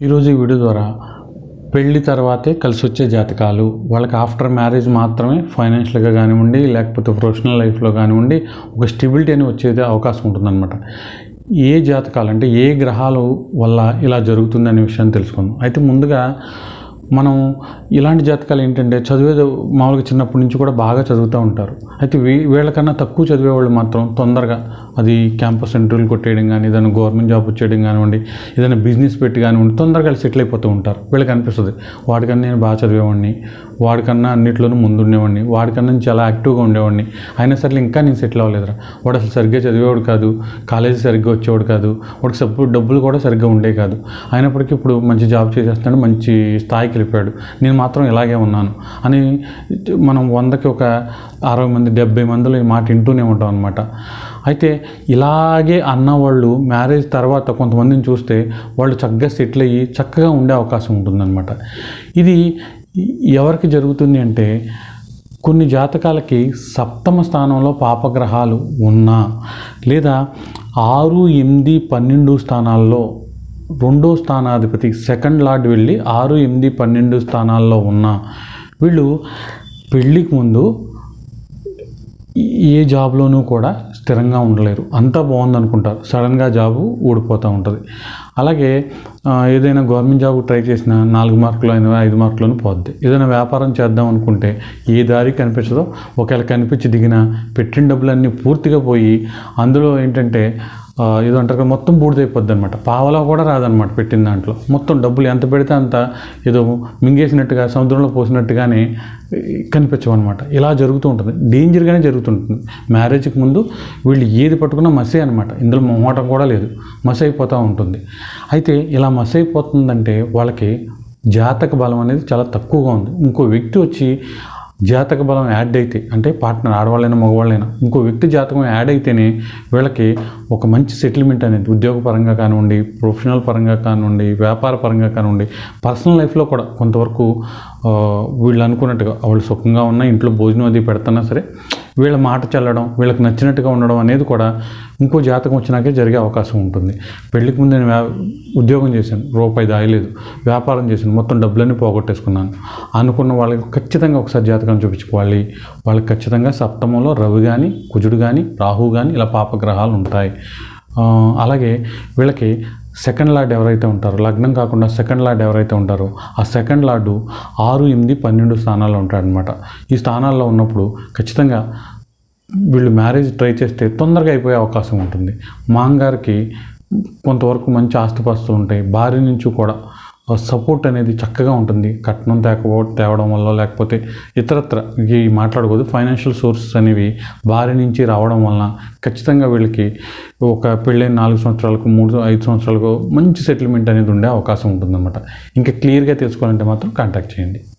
ఈరోజు ఈ వీడియో ద్వారా పెళ్ళి తర్వాతే కలిసి వచ్చే జాతకాలు వాళ్ళకి ఆఫ్టర్ మ్యారేజ్ మాత్రమే ఫైనాన్షియల్గా కానివ్వండి లేకపోతే ప్రొఫెషనల్ లైఫ్లో కానివ్వండి ఒక స్టెబిలిటీ అని వచ్చేది అవకాశం ఉంటుందన్నమాట. ఏ జాతకాలు అంటే ఏ గ్రహాలు వల్ల ఇలా జరుగుతుంది అనే విషయాన్ని తెలుసుకుందాం. అయితే ముందుగా మనం ఇలాంటి జాతకాలు ఏంటంటే చదివే మామూలుగా చిన్నప్పటి నుంచి కూడా బాగా చదువుతూ ఉంటారు. అయితే వీ వీళ్ళకన్నా తక్కువ చదివే వాళ్ళు మాత్రం తొందరగా అది క్యాంపస్ ఇంటర్వ్యూలు కొట్టేయడం కానీ ఏదైనా గవర్నమెంట్ జాబ్ వచ్చేయడం కానివ్వండి ఏదైనా బిజినెస్ పెట్టి కానివ్వండి తొందరగా సెటిల్ అయిపోతూ ఉంటారు. వీళ్ళకి అనిపిస్తుంది వాడికన్నా నేను బాగా చదివేవాడిని వాడికన్నా అన్నిట్లోనూ ముందుండేవాడిని వాడికన్నా నేను చాలా యాక్టివ్గా ఉండేవాడిని అయినా సరే ఇంకా నేను సెటిల్ అవ్వలేదురా. వాడు అసలు సరిగ్గా చదివేవాడు కాదు కాలేజీ సరిగ్గా వచ్చేవాడు కాదు వాడికి సపోర్ట్ డబ్బులు కూడా సరిగ్గా ఉండే కాదు. అయినప్పటికీ ఇప్పుడు మంచి జాబ్ చేసేస్తున్నాడు మంచి స్థాయికి వెళ్ళిపోయాడు నేను మాత్రం ఇలాగే ఉన్నాను అని మనం వందకి ఒక అరవై మంది డెబ్బై మందిలో ఈ మాట వింటూనే ఉంటాం అనమాట అయితే ఇలాగే అన్నవాళ్ళు మ్యారేజ్ తర్వాత కొంతమందిని చూస్తే వాళ్ళు చక్కగా సెటిల్ అయ్యి చక్కగా ఉండే అవకాశం ఉంటుందన్నమాట. ఇది ఎవరికి జరుగుతుంది అంటే కొన్ని జాతకాలకి సప్తమ స్థానంలో పాపగ్రహాలు ఉన్నా లేదా ఆరు ఎనిమిది పన్నెండు స్థానాల్లో రెండో స్థానాధిపతి సెకండ్ లార్డ్ వెళ్ళి ఆరు ఎనిమిది పన్నెండు స్థానాల్లో ఉన్న. వీళ్ళు పెళ్ళికి ముందు ఏ జాబ్లోనూ కూడా స్థిరంగా ఉండలేరు. అంతా బాగుంది అనుకుంటారు సడన్గా జాబు ఊడిపోతూ ఉంటుంది. అలాగే ఏదైనా గవర్నమెంట్ జాబ్ ట్రై చేసినా నాలుగు మార్కులు అయినా ఐదు మార్కులను పోద్ది. ఏదైనా వ్యాపారం చేద్దాం అనుకుంటే ఏ దారి కనిపించదో ఒకవేళ కనిపించి దిగిన పెట్టిన డబ్బులన్నీ పూర్తిగా పోయి అందులో ఏంటంటే ఏదో అంటారు కదా, మొత్తం బూడిదైపోద్ది అనమాట పావలా కూడా రాదనమాట పెట్టిన దాంట్లో. మొత్తం డబ్బులు ఎంత పెడితే అంత ఏదో మింగేసినట్టుగా సముద్రంలో పోసినట్టుగానే కనిపించవన్నమాట. ఇలా జరుగుతూ ఉంటుంది. డేంజర్గానే జరుగుతుంటుంది. మ్యారేజ్కి ముందు వీళ్ళు ఏది పట్టుకున్నా మసే అనమాట ఇందులో మొహమాటం కూడా లేదు. మస అయిపోతూ ఉంటుంది. అయితే ఇలా మస అయిపోతుందంటే వాళ్ళకి జాతక బలం అనేది చాలా తక్కువగా ఉంది. ఇంకో వ్యక్తి వచ్చి జాతక బలం యాడ్ అయితే అంటే పార్ట్నర్ ఆడవాళ్ళైనా మగవాళ్ళైనా ఇంకో వ్యక్తి జాతకం యాడ్ అయితేనే వీళ్ళకి ఒక మంచి సెటిల్మెంట్ అనేది ఉద్యోగపరంగా కానివ్వండి ప్రొఫెషనల్ పరంగా కానివ్వండి వ్యాపార పరంగా కానివ్వండి పర్సనల్ లైఫ్లో కూడా కొంతవరకు వీళ్ళు అనుకున్నట్టుగా వాళ్ళు సుఖంగా ఉన్న ఇంట్లో భోజనం అది పెడుతున్నా సరే వీళ్ళ మాట చల్లడం వీళ్ళకి నచ్చినట్టుగా ఉండడం అనేది కూడా ఇంకో జాతకం వచ్చినాకే జరిగే అవకాశం ఉంటుంది. పెళ్ళికి ముందు నేను వ్యా- ఉద్యోగం చేశాను. రూపాయి దాయలేదు వ్యాపారం చేశాను. మొత్తం డబ్బులన్నీ పోగొట్టేసుకున్నాను. అనుకున్న వాళ్ళకి ఖచ్చితంగా ఒకసారి జాతకం చూపించుకోవాలి. వాళ్ళకి ఖచ్చితంగా సప్తమంలో రవి కానీ కుజుడు కానీ రాహు కానీ ఇలా పాపగ్రహాలు ఉంటాయి. అలాగే వీళ్ళకి సెకండ్ లార్డ్ ఎవరైతే ఉంటారో లగ్నం కాకుండా సెకండ్ లార్డ్ ఎవరైతే ఉంటారో ఆ సెకండ్ లార్డు ఆరు ఎనిమిది పన్నెండు స్థానాల్లో ఉంటాడనమాట ఈ స్థానాల్లో ఉన్నప్పుడు ఖచ్చితంగా వీళ్ళు మ్యారేజ్ ట్రై చేస్తే తొందరగా అయిపోయే అవకాశం ఉంటుంది. మాంగారికి కొంతవరకు మంచి ఆస్తిపాస్తులు ఉంటాయి. భార్య నుంచి కూడా సపోర్ట్ అనేది చక్కగా ఉంటుంది. కట్నం తేకపో తేవడం వల్ల లేకపోతే ఇతరత్ర ఈ మాట్లాడకూడదు ఫైనాన్షియల్ సోర్సెస్ అనేవి భార్య నుంచి రావడం వలన ఖచ్చితంగా వీళ్ళకి ఒక పెళ్ళైన నాలుగు సంవత్సరాలకు మూడు ఐదు సంవత్సరాలకు మంచి సెటిల్మెంట్ అనేది ఉండే అవకాశం ఉంటుందన్నమాట. ఇంకా క్లియర్గా తెలుసుకోవాలంటే మాత్రం కాంటాక్ట్ చేయండి.